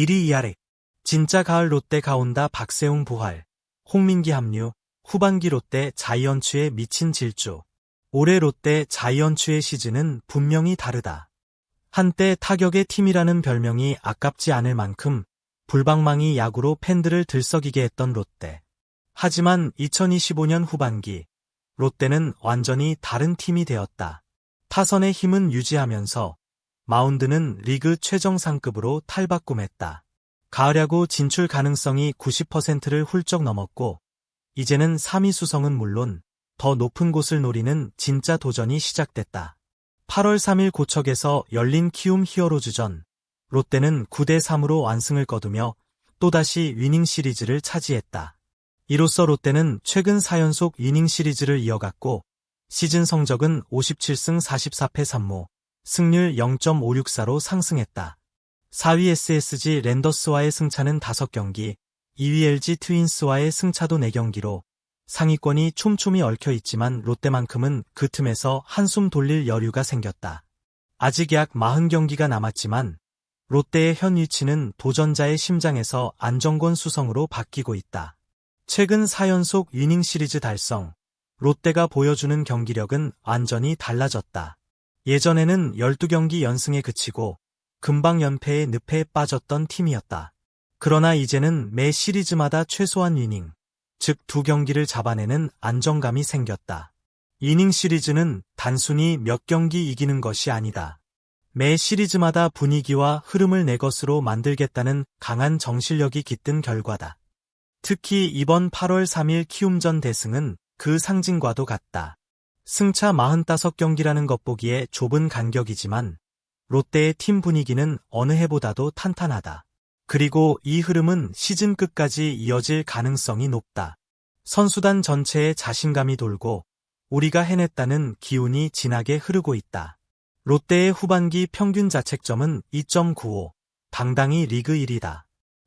1위 이하렉. 진짜 가을 롯데 가온다 박세웅 부활. 홍민기 합류. 후반기 롯데 자이언츠의 미친 질주. 올해 롯데 자이언츠의 시즌은 분명히 다르다. 한때 타격의 팀이라는 별명이 아깝지 않을 만큼 불방망이 야구로 팬들을 들썩이게 했던 롯데. 하지만 2025년 후반기 롯데는 완전히 다른 팀이 되었다. 타선의 힘은 유지하면서 마운드는 리그 최정 상급으로 탈바꿈했다. 가을야구 진출 가능성이 90%를 훌쩍 넘었고 이제는 3위 수성은 물론 더 높은 곳을 노리는 진짜 도전이 시작됐다. 8월 3일 고척에서 열린 키움 히어로즈전 롯데는 9대3으로 완승을 거두며 또다시 위닝 시리즈를 차지했다. 이로써 롯데는 최근 4연속 위닝 시리즈를 이어갔고 시즌 성적은 57승 44패 3무, 승률 0.564로 상승했다. 4위 SSG 랜더스와의 승차는 5경기, 2위 LG 트윈스와의 승차도 4경기로 상위권이 촘촘히 얽혀 있지만 롯데만큼은 그 틈에서 한숨 돌릴 여유가 생겼다. 아직 약 40경기가 남았지만 롯데의 현 위치는 도전자의 심장에서 안정권 수성으로 바뀌고 있다. 최근 4연속 위닝 시리즈 달성, 롯데가 보여주는 경기력은 완전히 달라졌다. 예전에는 12경기 연승에 그치고 금방 연패의 늪에 빠졌던 팀이었다. 그러나 이제는 매 시리즈마다 최소한 위닝, 즉 두 경기를 잡아내는 안정감이 생겼다. 이닝 시리즈는 단순히 몇 경기 이기는 것이 아니다. 매 시리즈마다 분위기와 흐름을 내 것으로 만들겠다는 강한 정실력이 깃든 결과다. 특히 이번 8월 3일 키움전 대승은 그 상징과도 같다. 승차 45경기라는 것 보기에 좁은 간격이지만 롯데의 팀 분위기는 어느 해보다도 탄탄하다. 그리고 이 흐름은 시즌 끝까지 이어질 가능성이 높다. 선수단 전체에 자신감이 돌고 우리가 해냈다는 기운이 진하게 흐르고 있다. 롯데의 후반기 평균 자책점은 2.95, 당당히 리그 1위다.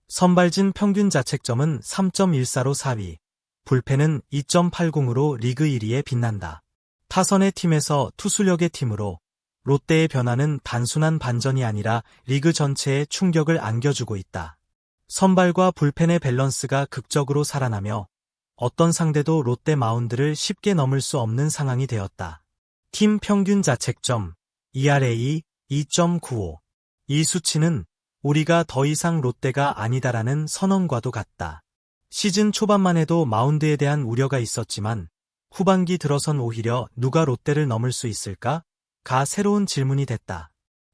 선발진 평균 자책점은 3.14로 4위, 불펜은 2.80으로 리그 1위에 빛난다. 타선의 팀에서 투수력의 팀으로 롯데의 변화는 단순한 반전이 아니라 리그 전체에 충격을 안겨주고 있다. 선발과 불펜의 밸런스가 극적으로 살아나며 어떤 상대도 롯데 마운드를 쉽게 넘을 수 없는 상황이 되었다. 팀 평균 자책점 ERA 2.95. 이 수치는 우리가 더 이상 롯데가 아니다라는 선언과도 같다. 시즌 초반만 해도 마운드에 대한 우려가 있었지만 후반기 들어선 오히려 누가 롯데를 넘을 수 있을까? 가 새로운 질문이 됐다.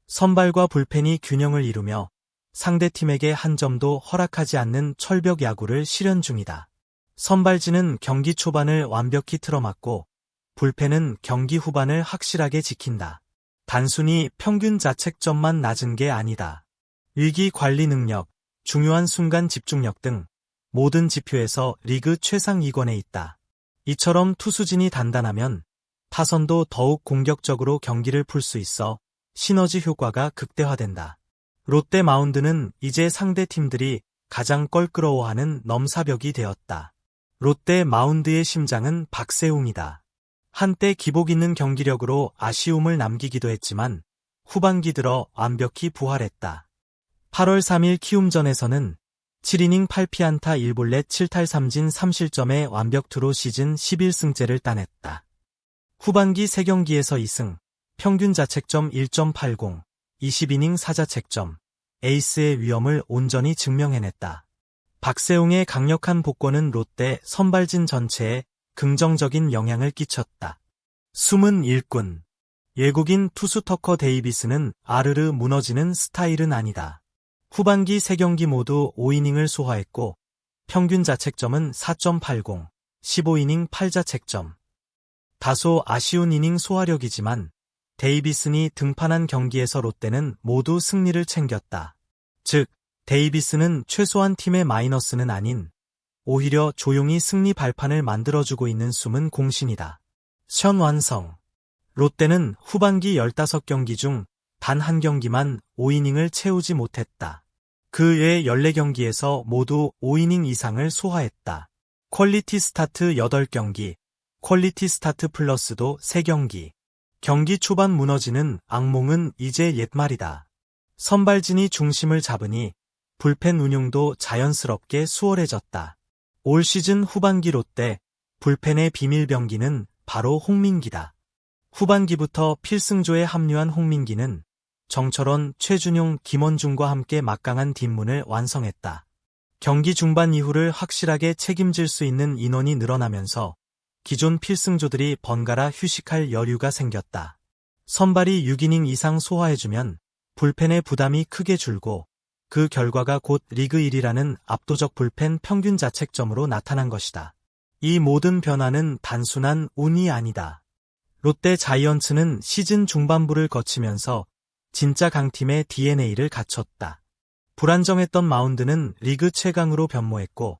선발과 불펜이 균형을 이루며 상대팀에게 한 점도 허락하지 않는 철벽 야구를 실현 중이다. 선발진은 경기 초반을 완벽히 틀어막고 불펜은 경기 후반을 확실하게 지킨다. 단순히 평균 자책점만 낮은 게 아니다. 위기 관리 능력, 중요한 순간 집중력 등 모든 지표에서 리그 최상위권에 있다. 이처럼 투수진이 단단하면 타선도 더욱 공격적으로 경기를 풀 수 있어 시너지 효과가 극대화된다. 롯데 마운드는 이제 상대 팀들이 가장 껄끄러워하는 넘사벽이 되었다. 롯데 마운드의 심장은 박세웅이다. 한때 기복 있는 경기력으로 아쉬움을 남기기도 했지만 후반기 들어 완벽히 부활했다. 8월 3일 키움전에서는 7이닝 8피안타 1볼넷 7탈 3진 3실점의 완벽 투로 시즌 11승째를 따냈다. 후반기 3경기에서 2승, 평균 자책점 1.80, 20이닝 4자책점, 에이스의 위험을 온전히 증명해냈다. 박세웅의 강력한 복권은 롯데 선발진 전체에 긍정적인 영향을 끼쳤다. 숨은 일꾼. 외국인 투수 터커 데이비스는 아르르 무너지는 스타일은 아니다. 후반기 3경기 모두 5이닝을 소화했고 평균 자책점은 4.80, 15이닝 8자책점. 다소 아쉬운 이닝 소화력이지만 데이비슨이 등판한 경기에서 롯데는 모두 승리를 챙겼다. 즉, 데이비스는 최소한 팀의 마이너스는 아닌 오히려 조용히 승리 발판을 만들어주고 있는 숨은 공신이다. 션 완성. 롯데는 후반기 15경기 중 단 한 경기만 5이닝을 채우지 못했다. 그외 14경기에서 모두 5이닝 이상을 소화했다. 퀄리티 스타트 8경기, 퀄리티 스타트 플러스도 3경기. 경기 초반 무너지는 악몽은 이제 옛말이다. 선발진이 중심을 잡으니 불펜 운용도 자연스럽게 수월해졌다. 올 시즌 후반기 롯데 불펜의 비밀병기는 바로 홍민기다. 후반기부터 필승조에 합류한 홍민기는 정철원, 최준용, 김원중과 함께 막강한 뒷문을 완성했다. 경기 중반 이후를 확실하게 책임질 수 있는 인원이 늘어나면서 기존 필승조들이 번갈아 휴식할 여유가 생겼다. 선발이 6이닝 이상 소화해주면 불펜의 부담이 크게 줄고 그 결과가 곧 리그 1이라는 압도적 불펜 평균 자책점으로 나타난 것이다. 이 모든 변화는 단순한 운이 아니다. 롯데 자이언츠는 시즌 중반부를 거치면서 진짜 강팀의 DNA를 갖췄다. 불안정했던 마운드는 리그 최강으로 변모했고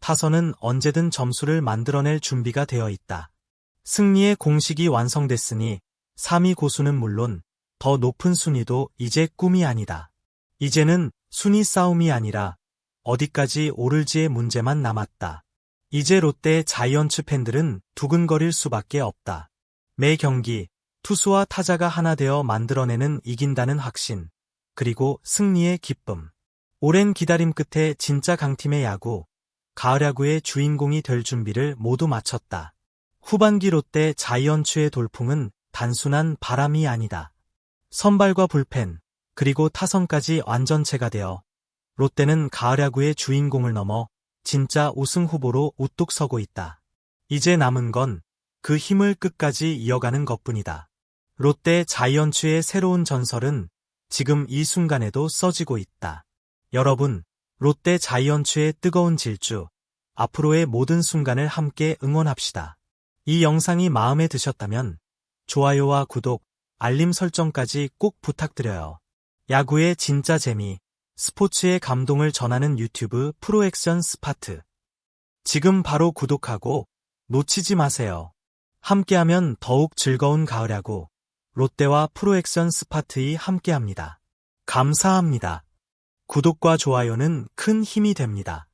타선은 언제든 점수를 만들어낼 준비가 되어 있다. 승리의 공식이 완성됐으니 3위 고수는 물론 더 높은 순위도 이제 꿈이 아니다. 이제는 순위 싸움이 아니라 어디까지 오를지의 문제만 남았다. 이제 롯데 자이언츠 팬들은 두근거릴 수밖에 없다. 매 경기 투수와 타자가 하나 되어 만들어내는 이긴다는 확신, 그리고 승리의 기쁨. 오랜 기다림 끝에 진짜 강팀의 야구, 가을 야구의 주인공이 될 준비를 모두 마쳤다. 후반기 롯데 자이언츠의 돌풍은 단순한 바람이 아니다. 선발과 불펜, 그리고 타선까지 완전체가 되어 롯데는 가을 야구의 주인공을 넘어 진짜 우승 후보로 우뚝 서고 있다. 이제 남은 건 그 힘을 끝까지 이어가는 것뿐이다. 롯데 자이언츠의 새로운 전설은 지금 이 순간에도 써지고 있다. 여러분, 롯데 자이언츠의 뜨거운 질주, 앞으로의 모든 순간을 함께 응원합시다. 이 영상이 마음에 드셨다면 좋아요와 구독, 알림 설정까지 꼭 부탁드려요. 야구의 진짜 재미, 스포츠의 감동을 전하는 유튜브 프로액션 스파트. 지금 바로 구독하고 놓치지 마세요. 함께하면 더욱 즐거운 가을 야구. 롯데와 프로액션 스파트이 함께합니다. 감사합니다. 구독과 좋아요는 큰 힘이 됩니다.